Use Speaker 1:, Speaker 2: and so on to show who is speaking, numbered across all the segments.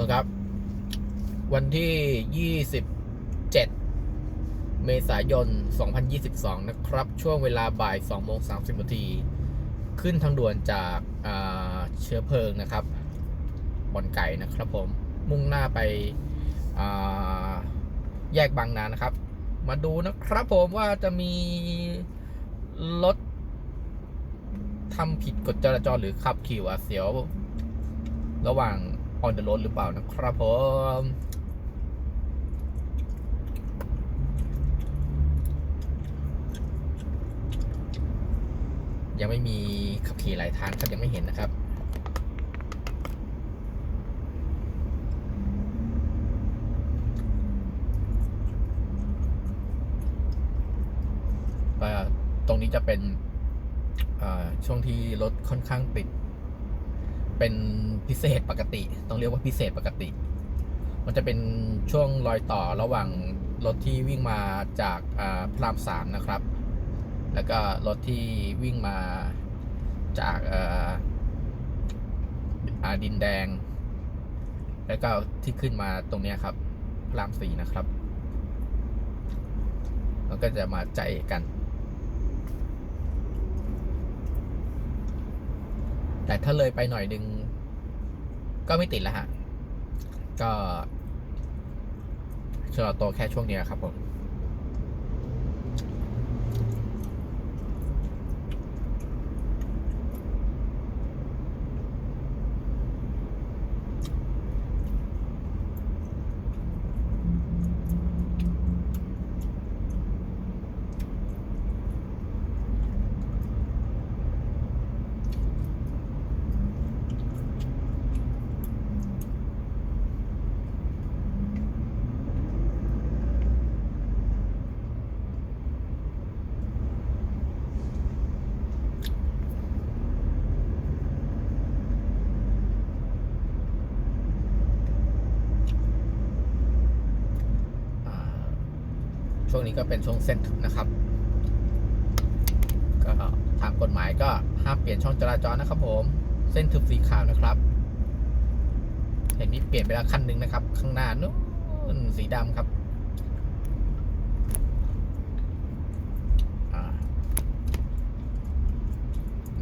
Speaker 1: นะครับ วันที่ 27 เมษายน 2022 นะครับ ช่วงเวลาบ่าย2โมง30นาที ขึ้นทางด่วนจากาเชื้อเพลิงนะครับบอนไก่นะครับผม มุ่งหน้าไปแยกบางนานะครับ มาดูนะครับผมว่าจะมีรถทำผิดกฎจราจรหรือขับขี่หวาดเสียว ระหว่าง on the road หรือเปล่านะครับผมยังไม่มีขับขี่หลายทางครับยังไม่เห็นนะครับว่ตรงนี้จะเป็นอ่าช่วงที่รถค่อนข้างติด เป็นพิเศษปกติ ต้องเรียกว่าพิเศษปกติ มันจะเป็นช่วงรอยต่อระหว่างรถที่วิ่งมาจากอ่าพระรามสามนะครับ แล้วก็รถที่วิ่งมาจากอ่าดินแดง แล้วก็ที่ขึ้นมาตรงนี้ครับพระรามสี่นะครับมันก็จะมาใจกัน แต่ถ้าเลยไปหน่อยนึง ก็ไม่ติดแล้วฮะ ก็ชะลอตัวแค่ช่วงนี้ครับผม อ่า ช่วงนี้ก็เป็นช่วงเส้นทึบนะครับ ก็ทางกฎหมายก็ห้ามเปลี่ยนช่องจราจรนะครับผม เส้นทึบสีขาวนะครับ เห็นนี้เปลี่ยนไปแล้วคันหนึ่งนะครับ ข้างหน้านู้นสีดำครับ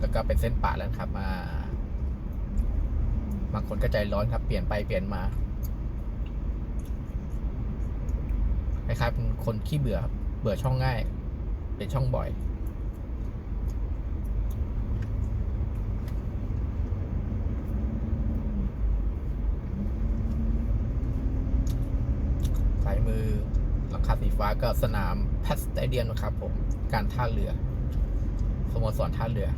Speaker 1: แล้วก็เป็นเส้นป่าแล้วครับมาบางคนก็ใจร้อนครับ เปลี่ยนไปเปลี่ยนมา คนขี้เบื่อครับเบื่อช่องง่าย เป็นช่องบ่อย สายมือหลังคาสีฟ้าก็สนามแพสตเดียนนะครับผม การท่าเรือสโมสรท่าเรือ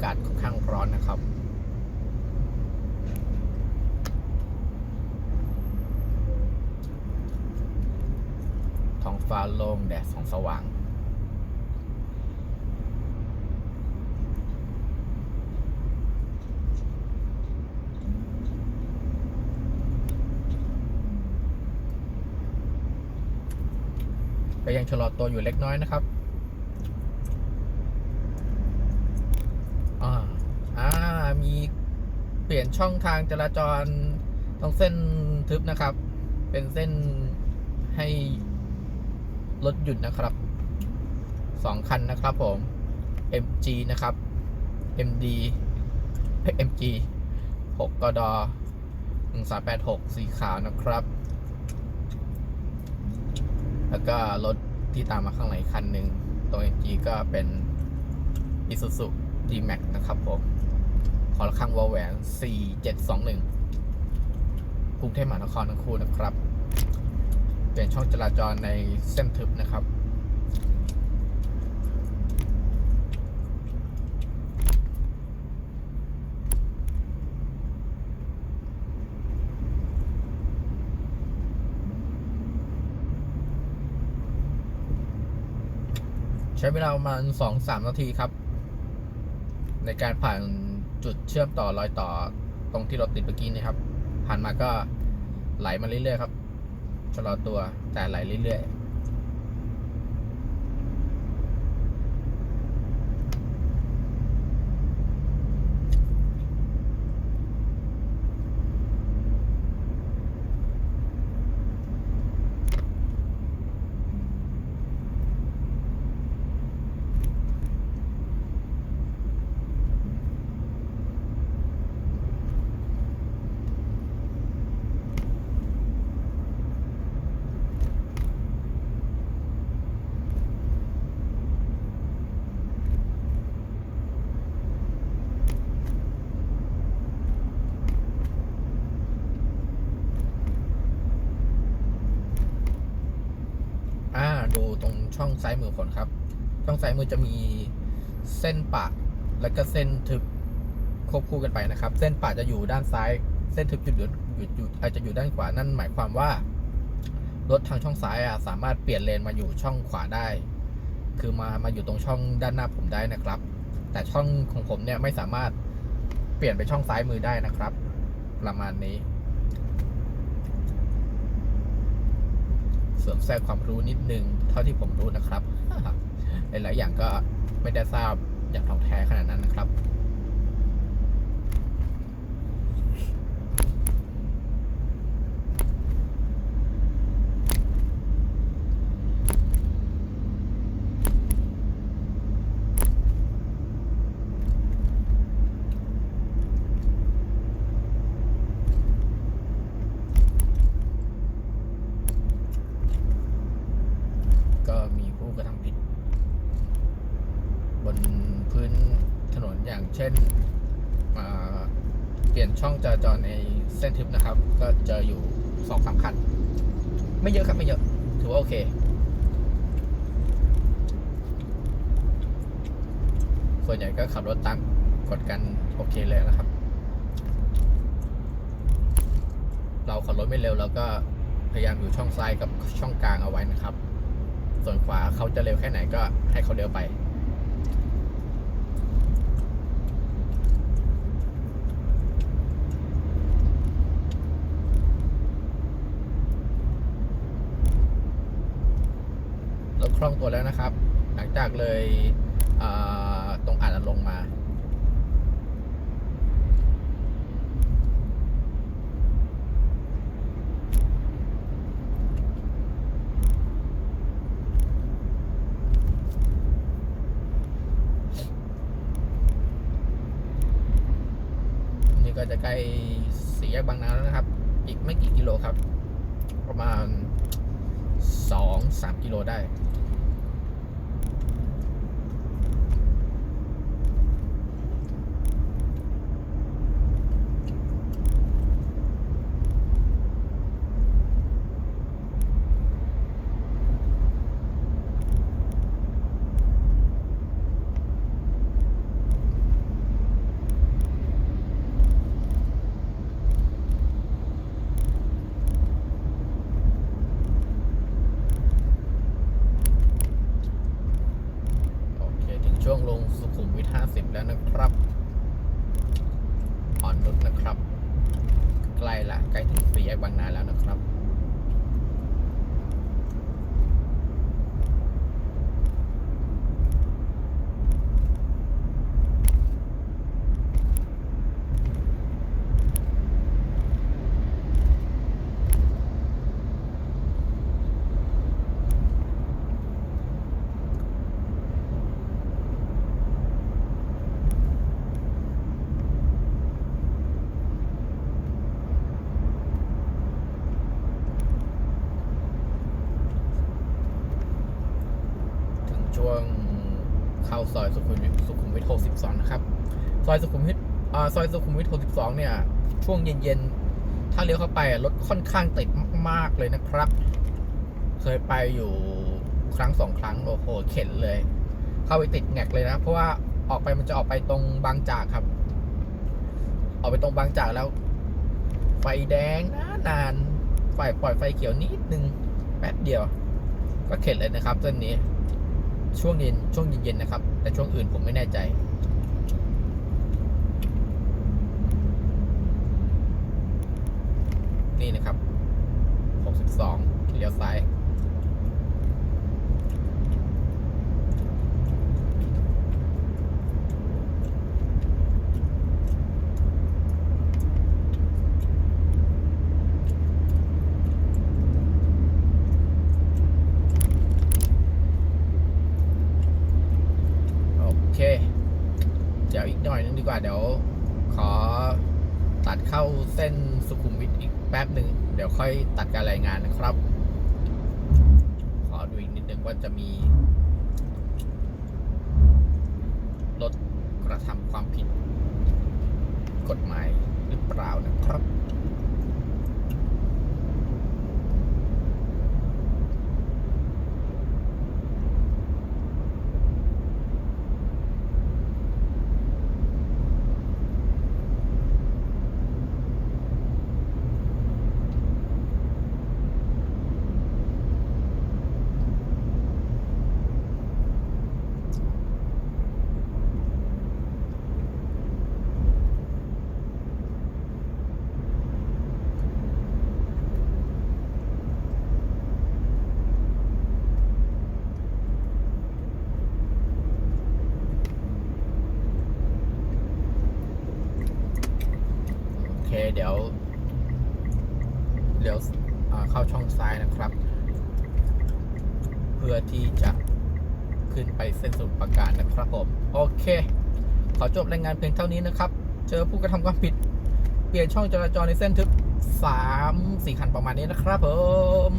Speaker 1: ากาศค่อนข้างร้อนนะครับท้องฟ้าโล่งแดดส่องสว่างก็ยังชะลอตัวอยู่เล็กน้อยนะครับ อ่า อ่า มีเปลี่ยนช่องทางจราจรตรงเส้นทึบนะครับ เป็นเส้นให้รถหยุดนะครับสองคันนะครับผม MG นะครับ MD MG 6กด1386 สีขาวนะครับ แล้วก็รถที่ตามมาข้างหลังคันหนึ่งตัว MG ก็เป็น Isuzu D-Max นะครับผม อระฆังวอลแหวน4721กรุงเทพมหานครทั้งคู่นะครับ เปลี่ยนช่องจราจรในเส้นทึบนะครับใช้เวลาประมาณสองสามนาทีครับ ในการผ่าน จุดเชื่อมต่อรอยต่อตรงที่รถติดเมื่อกี้นี่ครับผ่านมาก็ไหลมาเรื่อยๆครับชะลอตัวแต่ไหลเรื่อยๆ อ่า ดู ตรงช่องซ้ายมือคนครับ ช่องซ้ายมือจะมีเส้นปะและก็เส้นทึบควบคู่กันไปนะครับ เส้นปะจะอยู่ด้านซ้าย เส้นทึบจะอยู่อยู่อยู่อาจจะอยู่ด้านขวา นั่นหมายความว่ารถทางช่องซ้ายอะสามารถเปลี่ยนเลนมาอยู่ช่องขวาได้ คือมามาอยู่ตรงช่องด้านหน้าผมได้นะครับ แต่ช่องของผมเนี่ยไม่สามารถเปลี่ยนไปช่องซ้ายมือได้นะครับ ประมาณนี้ เสริมแทรกความรู้นิดนึง เท่าที่ผมรู้นะครับ หลายๆอย่างก็ไม่ได้ทราบอย่างท่องแท้ขนาดนั้นนะครับ ก็มีผู้กระทำผิด บนพื้นถนนอย่างเช่นเปลี่ยนช่องจราจรในเส้นทึบนะครับ ก็เจออยู่สองสามคัน ไม่เยอะครับไม่เยอะ ถือว่าโอเค ส่วนใหญ่ก็ขับรถตามกฎกันโอเคเลยนะครับ เราขับรถไม่เร็วเราก็พยายามอยู่ช่องซ้ายกับช่องกลางเอาไว้นะครับ ส่วนขวาเขาจะเร็วแค่ไหนก็ให้เขาเร็วไป รถคล่องตัวแล้วนะครับ หลังจากเลยตรงอ่านลงมา นี่ก็จะใกล้สี่แยกบางนาแล้วนะครับ อีกไม่กี่กิโลครับ ประมาณสองสามกิโลได้ โอเค ถึงช่วงลงสุขุมวิท 50 แล้วนะครับอ่อนนุชนะครับ ใกล้ละใกล้ถึงสี่แยกบางนาแล้วนะครับ โช่วงเข้า ซอยสุขุมวิทสุขุมวิท62 นะครับ ซอยสุขุมวิทอ่าซอยสุขุมวิท62 เนี่ย ช่วงเย็นๆ ถ้าเลี้ยวเข้าไปรถค่อนข้างติดมาก ๆ เลยนะครับ เคยไปอยู่ครั้งสองครั้งโอ้โหเข็นเลย เข้าไปติดแงกเลยนะ เพราะว่าออกไปมันจะออกไปตรงบางจากครับ ออกไปตรงบางจากแล้ว ไฟแดงนะนานไฟปล่อยไฟเขียวนิดนึงแป๊บเดียว ก็เข็ดเลยนะครับเส้นนี้ช่วงเย็นช่วงเย็นๆนะครับ แต่ช่วงอื่นผมไม่แน่ใจ นี่นะครับ 62เลี้ยวซ้าย โอเค เดี๋ยวอีกหน่อยนึงดีกว่าเดี๋ยว ขอตัดเข้าเส้นสุขุมวิทอีกแป๊บหนึ่งเดี๋ยวค่อยตัดการรายงานนะครับ ขอดูอีกนิดนึงว่าจะมีรถกระทำความผิด กฎหมายหรือเปล่านะครับ เคเดี๋ยวเดี๋ยวเข้าช่องซ้ายนะครับ เพื่อที่จะขึ้นไปเส้นสุดปราการนะครับผม โอเค ขอจบรายงานเพียงเท่านี้นะครับ เจอผู้กระทำความผิด เปลี่ยนช่องจราจรในเส้นทึบ3 4คันประมาณนี้นะครับผม